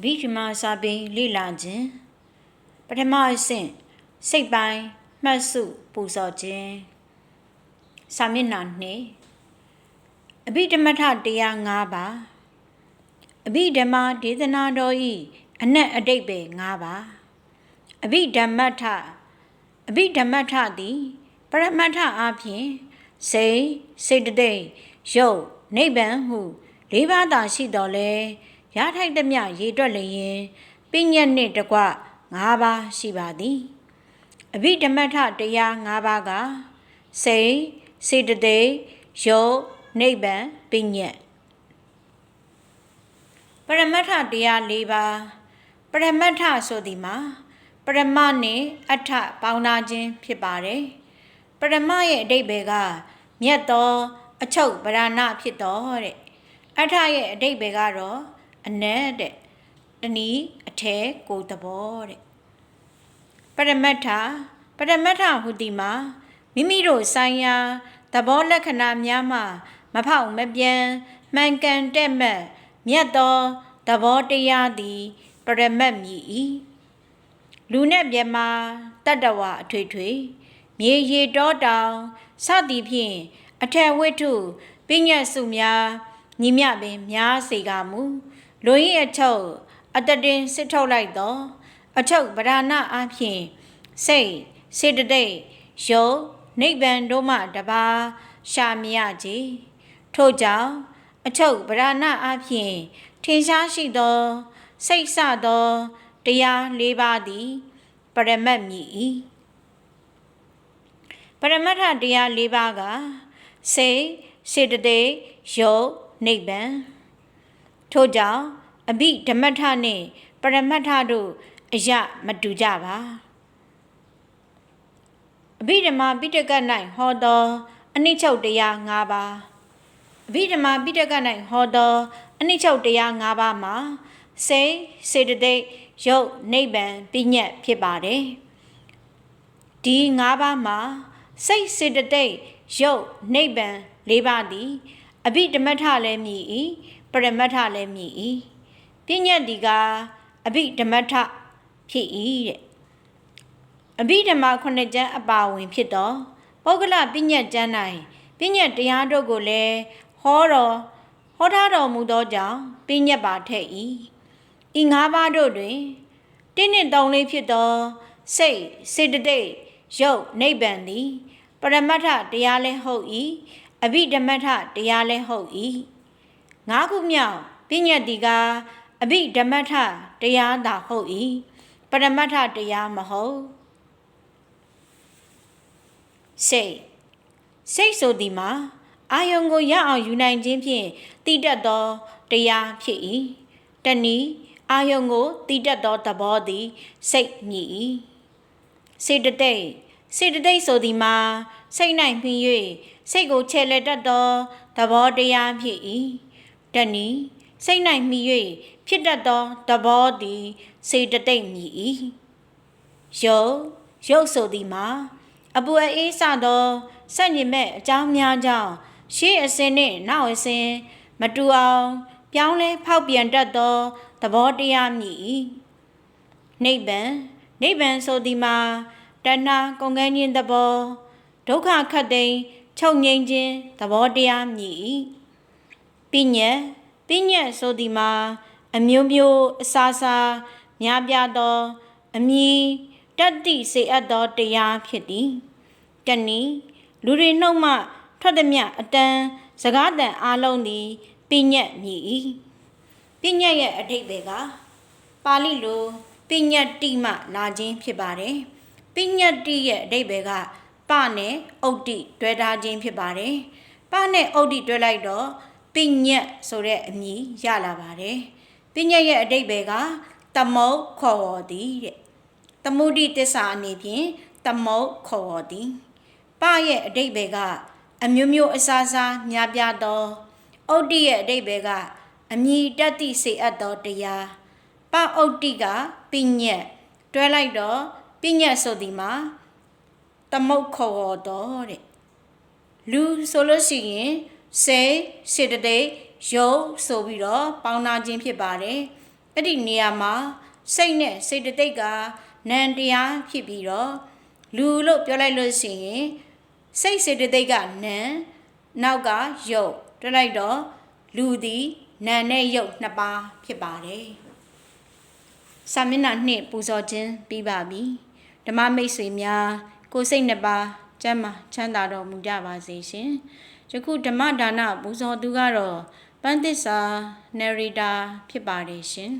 အဘိဓမ္မာစာပေလေ့လာခြင်းပထမအဆင့်စိတ်ပိုင်းမှတ်စုပူဇော်ခြင်းစာမျက်နှာ2အဘိဓမ္မထတရား5ပါအဘိဓမ္မာဒေသနာတော်ဤအနက်အတိတ်ပဲ5ပါအဘိဓမ္မထအဘိဓမ္မထသည်ပရမတ္ထအဖြစ်စိတ်စေတသိက်ရုပ်နိဗ္ဗာန်ဟုလေးပါးသာရှိတော်လဲ ရထိုက်သမျှရေတွက်လျင်ပညတ်နှင့်တကွ၅ပါးရှိပါသည်အဘိဓမ္မထတရား၅ပါးကစိတ်စေတသိက်ရုပ်နိဗ္ဗာန်ပညတ်ပရမတ္ထတရား၄ပါးပရမတ္ထဆိုသည်မှာပရမနှင့်အထပေါင်းနာခြင်းဖြစ်ပါတယ်ပရမရဲ့အတိတ်ဘယ်ကမြတ်သော အချုပ်ဗရဏဖြစ်တော်တဲ့အထရဲ့အတိတ်ဘယ်ကတော့ အနက်တဲ့တနည်းအထဲကိုသဘောတဲ့ပရမတ္ထပရမတ္ထဟုတိမှာမိမိတို့ဆိုင်ရာသဘောလက္ခဏာများမှမဖောက်မပြန်မှန်ကန်တဲ့မဲ့မြတ်သောသဘောတရားသည်ပရမတ်မြည်၏လူနဲ့မြမတတ္တဝအထွေထွေမြေရီတောတောင်စသည်ဖြင့်အထက်ဝိထုပညာစုများညီမြပင်များစေကမူ လူ၏အချုပ်အတတင်စစ်ထုတ်လိုက်သောအချုပ်ဗရာဏအဖြစ်စိတ်စေတသိက်ယုံနိဗ္ဗာန်တို့မှတပါရှာမရကြည်ထို့ကြောင့်အချုပ်ဗရာဏအဖြစ်ထင်ရှားရှိသော စိတ်ဆသောတရား၄ပါးသည် ပရမတ်မြည်၏ပရမတ်ထတရား၄ပါးကစိတ်စေတသိက်ယုံနိဗ္ဗာန် ထို့ကြောင့်အဘိဓမ္မထနှင့် ပရမတ္ထတို့အယမတူကြပါအဘိဓမ္မာပိဋက၌ဟောသောအနိချုပ်တရား၅ပါးအဘိဓမ္မာပိဋက၌ဟောသောအနိချုပ်တရား၅ပါးမှာစိတ်စေတသိက်ယုတ်နိဗ္ဗာန်ပြညတ်ဖြစ်ပါတယ်ဒီ၅ပါးမှာစိတ်စေတသိက်ရုပ်နိဗ္ဗာန်၄ပါးသည်အဘိဓမ္မထလည်းမြည်၏ ပရမတ္ထလည်းမြည်၏ပညတ်ဒီကအဘိဓမ္မထဖြစ်၏တဲ့အဘိဓမ္မာခုနှစ်ကျမ်းအပါဝင်ဖြစ်သောပုဂ္ဂလပညတ်ကျမ်း၌ပညတ်တရားတို့ကိုလည်းဟောတော်ဟောထားတော်မူသောကြောင့်ပညတ်ပါထက်၏ဤငါးပါးတို့တွင်တင်းနှင့်သုံးလေးဖြစ်သောစိတ်စေတသိက်ရုပ်နိဗ္ဗာန်သည်ပရမတ္ထတရားလည်းဟုတ်၏အဘိဓမ္မထတရားလည်းဟုတ်၏ ငါးခုမြောက်ပညတ်တိကအဘိဓမ္မထတရားသာဟုတ်၏ပရမတ္ထတရားမဟုတ်စိတ်စိတ်ဆိုသည်မှာအာယုံကိုရအောင်ယူနိုင်ခြင်းဖြင့်တည်တတ်သောတရားဖြစ်၏တနည်းအာယုံကိုတည်တတ်သောသဘောသည် စိတ်မြည်၏စေတသိက်စေတသိက်ဆိုသည်မှာစိတ်၌မှီ၍စိတ်ကိုချဲ့လက်တတ်သောသဘောတရားဖြစ်၏ တနည်းစိတ်၌မှီ၍ဖြစ်တတ်သောသဘောသည်စေတသိက်မြည်၏ယုတ်ယုတ်ဆိုသည်မှာအပူအေးစသောစက်ညင်မဲ့အကြောင်းများကြောင့်ရှေးအစင်းနှင့်နောက်အစင်းမတူအောင် ပြောင်းလဲဖောက်ပြန်တတ်သောသဘောတရားမြည်၏နိဗ္ဗာန်နိဗ္ဗာန်ဆိုသည်မှာတဏှာကုန်ကန်းခြင်းသဘောဒုက္ခခတ်သိမ်းချုပ်ငြိမ်းခြင်းသဘောတရားမြည်၏ ပညာပညာဆိုသည်မှာအမျိုးမျိုးအစားစားများပြားသောအမည်တတ္တိစေအပ်သောတရားဖြစ်သည်တနည်းလူတွေနှုတ်မှထွက်သည်မြအတန်းစကားတန်အားလုံးသည်ပညာမြည်၏ပညာရဲ့အဓိပ္ပာယ်ကပါဠိလိုပညာတိမှလာခြင်းဖြစ်ပါတယ်ပညတ်တိရဲ့အဓိပ္ပာယ်ကပနဲ့ဥဒ္တိတွဲထားခြင်းဖြစ်ပါတယ်ပနဲ့ဥဒ္တိတွဲလိုက်တော့ ပညတ်ဆိုတဲ့အမည်ရလာပါတယ်ပညတ်ရဲ့အဓိပ္ပာယ်ကသမုတ်ခေါ်ဝေါ်သည်တဲ့သမုဒိတစ္ဆာအနေဖြင့်သမုတ်ခေါ်ဝေါ်သည်ပရဲ့အဓိပ္ပာယ်ကအမျိုးမျိုးအစားစားများပြားသောဥဒ္တိရဲ့အဓိပ္ပာယ်ကအမြည်တတ်သည့်စေအပ်သောတရားပဥဒ္တိကပညတ်တွဲလိုက်တော့ပညာဆိုဒီမှာသမုတ်ခေါ်တော်တဲ့လူဆိုလို့ရှိရင် စေစေတသိက်ရုပ်ဆိုပြီးတော့ပေါင်းနာခြင်းဖြစ်ပါတယ်အဲ့ဒီနေရာမှာစိတ်နဲ့စေတသိက်ကနံတရားဖြစ်ပြီးတော့လူလို့ပြောလိုက်လို့ရှိရင်စိတ်စေတသိက်ကနံနောက်ကယုတ်တွက်လိုက်တော့လူသည်နံနဲ့ယုတ်နှစ်ပါးဖြစ်ပါတယ်စာမျက်နှာနှစ်ပူဇော်ခြင်းပြီးပါပြီဓမ္မမိတ်ဆွေများကိုယ်စိတ်နှစ်ပါး ကျမ်းမာချမ်းသာတော်မူကြပါစေရှင်ယခုဓမ္မဒါနပူဇော်သူကတော့ပန်းသစ္စာနယ်ရီတာဖြစ်ပါတယ်ရှင်